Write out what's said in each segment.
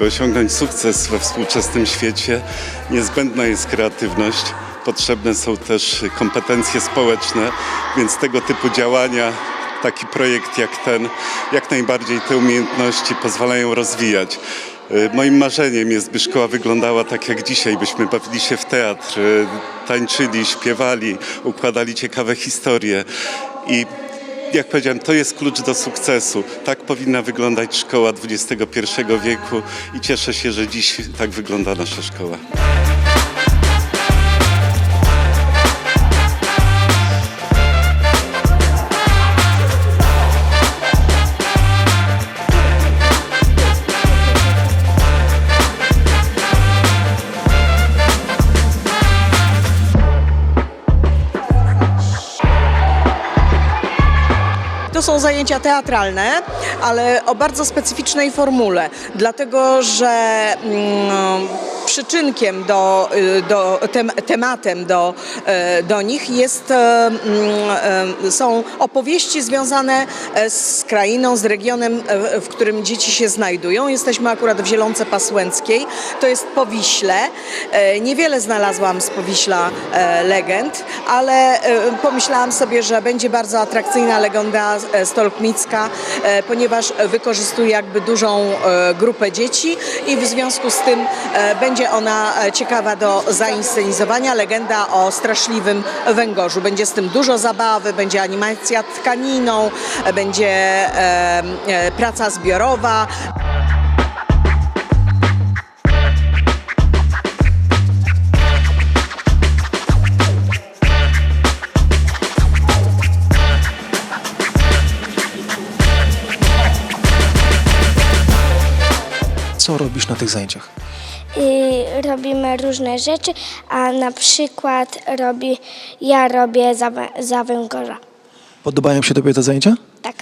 By osiągnąć sukces we współczesnym świecie, niezbędna jest kreatywność. Potrzebne są też kompetencje społeczne, więc tego typu działania, taki projekt jak ten, jak najbardziej te umiejętności pozwalają rozwijać. Y, Moim marzeniem jest, by szkoła wyglądała tak jak dzisiaj, byśmy bawili się w teatr, y, tańczyli, śpiewali, układali ciekawe historie i jak powiedziałem, to jest klucz do sukcesu. Tak powinna wyglądać szkoła XXI wieku i cieszę się, że dziś tak wygląda nasza szkoła. Są zajęcia teatralne, ale o bardzo specyficznej formule, dlatego że mm, przyczynkiem do, y, do tem, tematem do, e, do nich jest, e, e, są opowieści związane z krainą, z regionem, w którym dzieci się znajdują. Jesteśmy akurat w Zielonce Pasłęckiej, to jest Powiśle. Niewiele znalazłam z Powiśla legend, ale pomyślałam sobie, że będzie bardzo atrakcyjna legenda stolkmicka, e, ponieważ wykorzystuje jakby dużą grupę dzieci i w związku z tym e, będzie ona e, ciekawa do zainscenizowania. Legenda o straszliwym węgorzu. Będzie z tym dużo zabawy, będzie animacja tkaniną, e, będzie e, e, praca zbiorowa. Co robisz na tych zajęciach? Robimy różne rzeczy, a na przykład robi, ja robię za, za węgorza. Podobają się Tobie te zajęcia? Tak,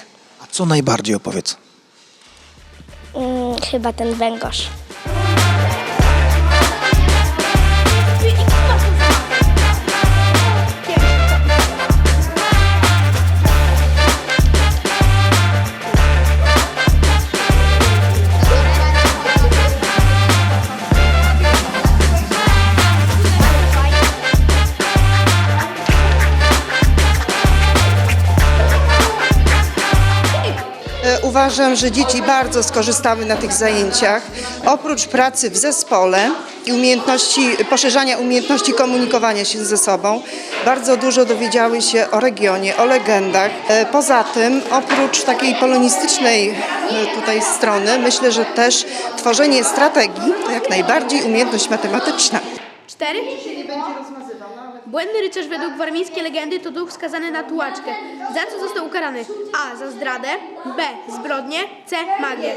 A co najbardziej opowiedz? mm, chyba ten węgorz. Uważam, że dzieci bardzo skorzystały na tych zajęciach. Oprócz pracy w zespole i umiejętności, poszerzania umiejętności komunikowania się ze sobą, bardzo dużo dowiedziały się o regionie, o legendach. E, Poza tym, oprócz takiej polonistycznej e, tutaj strony, myślę, że też tworzenie strategii to jak najbardziej umiejętność matematyczna. Cztery? Błędny rycerz według warmińskiej legendy to duch skazany na tułaczkę. Za co został ukarany? A. Za zdradę. B. Zbrodnię. C. Magię.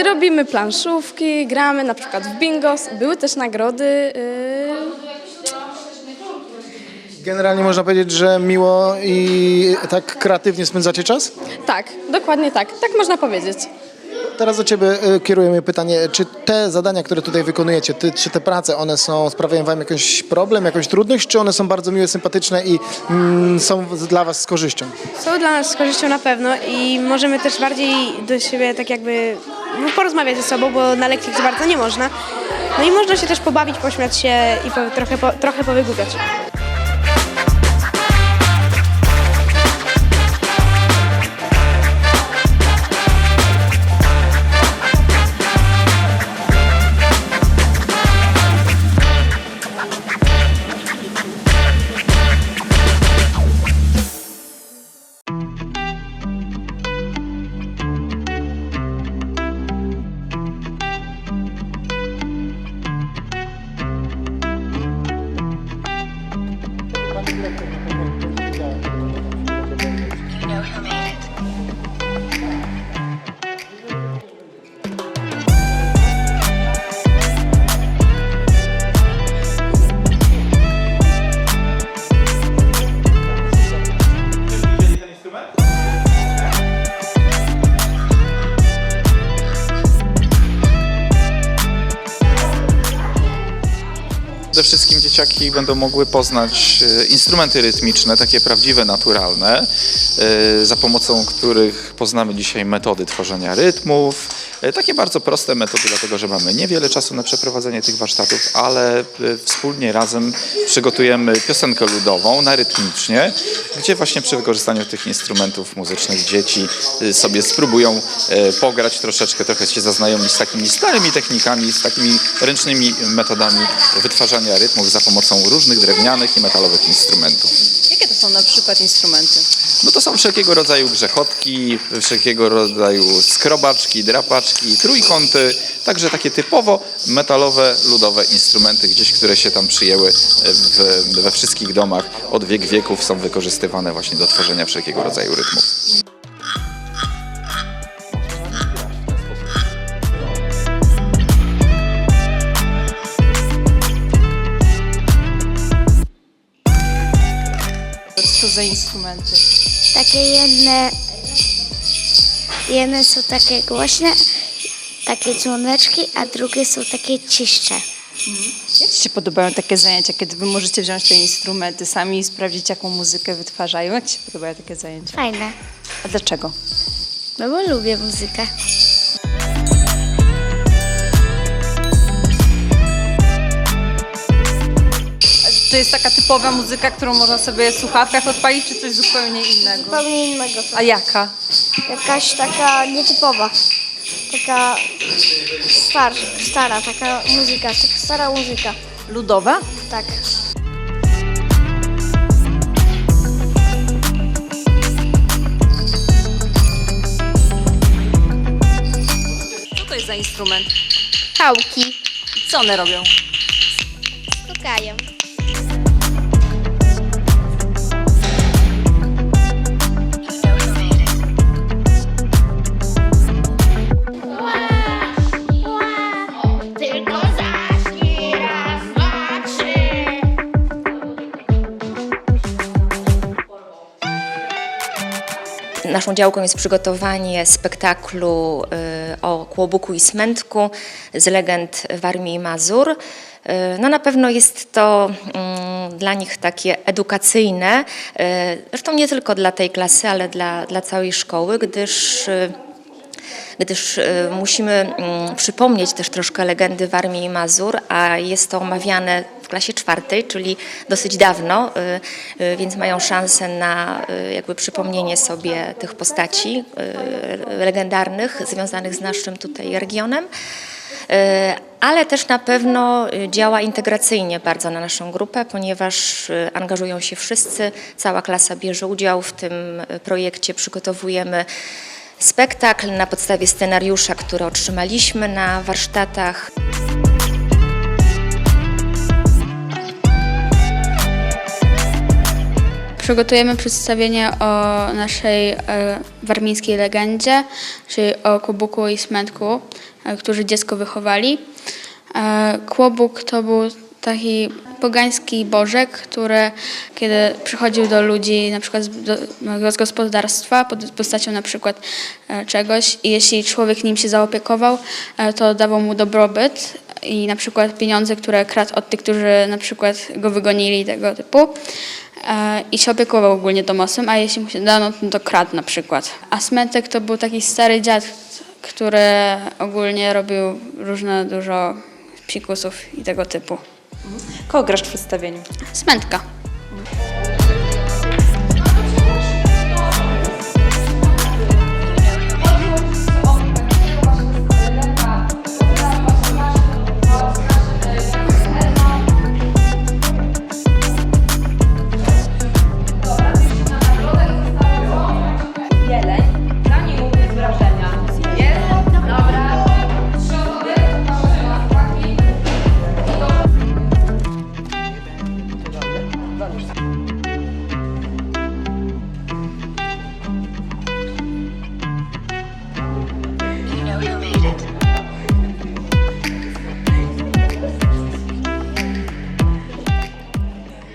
Y, Robimy planszówki, gramy na przykład w bingos, były też nagrody. y, Generalnie można powiedzieć, że miło i tak kreatywnie spędzacie czas? Tak, dokładnie tak, tak można powiedzieć. Teraz do Ciebie e, kierujemy pytanie, czy te zadania, które tutaj wykonujecie, ty, czy te prace, one są, sprawiają Wam jakiś problem, jakąś trudność, czy one są bardzo miłe, sympatyczne i mm, są dla Was z korzyścią? Są dla nas z korzyścią na pewno i możemy też bardziej do siebie tak jakby no, porozmawiać ze sobą, bo na lekcjach bardzo nie można. No i można się też pobawić, pośmiać się i po, trochę, po, trochę powygłupiać. Dzieciaki będą mogły poznać e, instrumenty rytmiczne, takie prawdziwe, naturalne, e, za pomocą których poznamy dzisiaj metody tworzenia rytmów, Takie bardzo proste metody, dlatego że mamy niewiele czasu na przeprowadzenie tych warsztatów, ale e, wspólnie razem przygotujemy piosenkę ludową na rytmicznie, gdzie właśnie przy wykorzystaniu tych instrumentów muzycznych dzieci e, sobie spróbują e, pograć troszeczkę, trochę się zaznajomić z takimi starymi technikami, z takimi ręcznymi metodami wytwarzania rytmów za pomocą różnych drewnianych i metalowych instrumentów. Są na przykład instrumenty? No to są wszelkiego rodzaju grzechotki, wszelkiego rodzaju skrobaczki, drapaczki, trójkąty, także takie typowo metalowe, ludowe instrumenty gdzieś, które się tam przyjęły w, we wszystkich domach od wiek wieków są wykorzystywane właśnie do tworzenia wszelkiego rodzaju rytmów. Za instrumenty? Takie jedne, jedne są takie głośne, takie dzwoneczki, a drugie są takie ciszcze. Jak Ci się podobają takie zajęcia, kiedy Wy możecie wziąć te instrumenty sami i sprawdzić, jaką muzykę wytwarzają? Jak Ci się podobają takie zajęcia? Fajne, A dlaczego? no bo lubię muzykę. To jest taka typowa muzyka, którą można sobie w słuchawkach odpalić, czy coś zupełnie innego? Zupełnie innego. A jaka? Jakaś taka nietypowa. Taka star, stara, taka muzyka, taka stara muzyka. Ludowa? Tak. Co to jest za instrument? Pałki Co one robią? stukają. Naszą działką jest przygotowanie spektaklu y, o Kłobuku i Smętku z legend Warmii i Mazur. Y, No na pewno jest to mm, dla nich takie edukacyjne, y, zresztą nie tylko dla tej klasy, ale dla, dla całej szkoły, gdyż gdyż musimy mm, przypomnieć też troszkę legendy Warmii i Mazur, a jest to omawiane klasie czwartej, czyli dosyć dawno, y, y, więc mają szansę na y, jakby przypomnienie sobie tych postaci legendarnych związanych z naszym tutaj regionem. Ale też na pewno działa integracyjnie bardzo na naszą grupę, ponieważ angażują się wszyscy, cała klasa bierze udział w tym projekcie, przygotowujemy spektakl na podstawie scenariusza, który otrzymaliśmy na warsztatach. Przygotujemy przedstawienie o naszej e, warmińskiej legendzie, czyli o Kłobuku i Smętku, e, którzy dziecko wychowali. E, Kłobuk to był taki pogański bożek, który kiedy przychodził do ludzi na przykład z, do, z gospodarstwa pod postacią na przykład czegoś i jeśli człowiek nim się zaopiekował, to dawał mu dobrobyt i na przykład pieniądze, które kradł od tych, którzy na przykład go wygonili tego typu e, i się opiekował ogólnie domosem, a jeśli mu się dano, no to kradł na przykład. A Smetek to był taki stary dziad, który ogólnie robił różne dużo psikusów i tego typu. Kogo grasz w przedstawieniu? Smętka.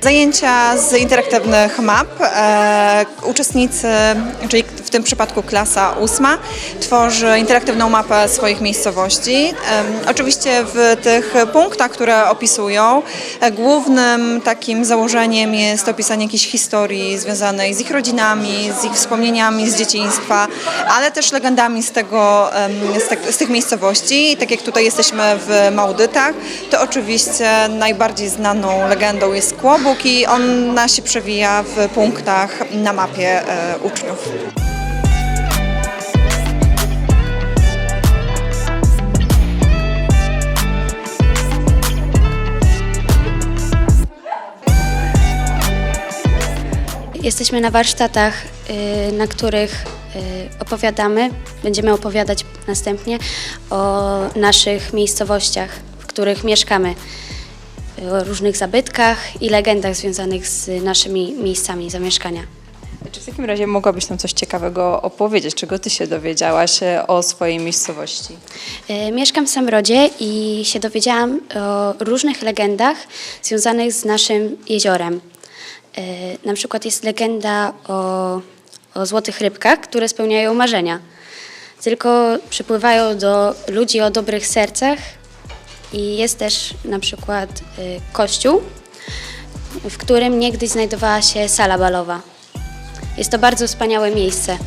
Zajęcia z interaktywnych map. E, uczestnicy, czyli w tym przypadku klasa ósma, tworzy interaktywną mapę swoich miejscowości. Oczywiście w tych punktach, które opisują, e, głównym takim założeniem jest opisanie jakiejś historii związanej z ich rodzinami, z ich wspomnieniami z dzieciństwa, ale też legendami z, tego, z, tych miejscowości. Tak jak tutaj jesteśmy w Małdytach, to oczywiście najbardziej znaną legendą jest Kłobuk i ona się przewija w punktach na mapie e, uczniów. Jesteśmy na warsztatach, y, na których y, opowiadamy, będziemy opowiadać następnie o naszych miejscowościach, w których mieszkamy, o różnych zabytkach i legendach związanych z naszymi miejscami zamieszkania. Czy w takim razie mogłabyś nam coś ciekawego opowiedzieć? Czego ty się dowiedziałaś e, o swojej miejscowości? Y, Mieszkam w Samrodzie i się dowiedziałam o różnych legendach związanych z naszym jeziorem. Y, Na przykład jest legenda o, o złotych rybkach, które spełniają marzenia. Tylko przypływają do ludzi o dobrych sercach i jest też na przykład y, kościół, w którym niegdyś znajdowała się sala balowa. Jest to bardzo wspaniałe miejsce.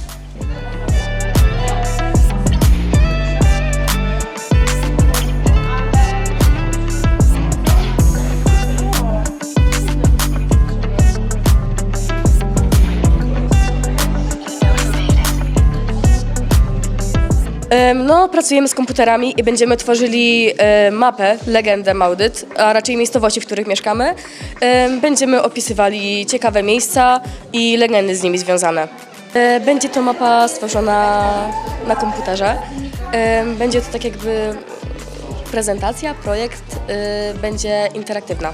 No, pracujemy z komputerami i będziemy tworzyli e, mapę, legendę Maudyt, a raczej miejscowości, w których mieszkamy. Em, Będziemy opisywali ciekawe miejsca i legendy z nimi związane. E, Będzie to mapa stworzona na komputerze. Będzie to tak jakby prezentacja, projekt e, będzie interaktywna.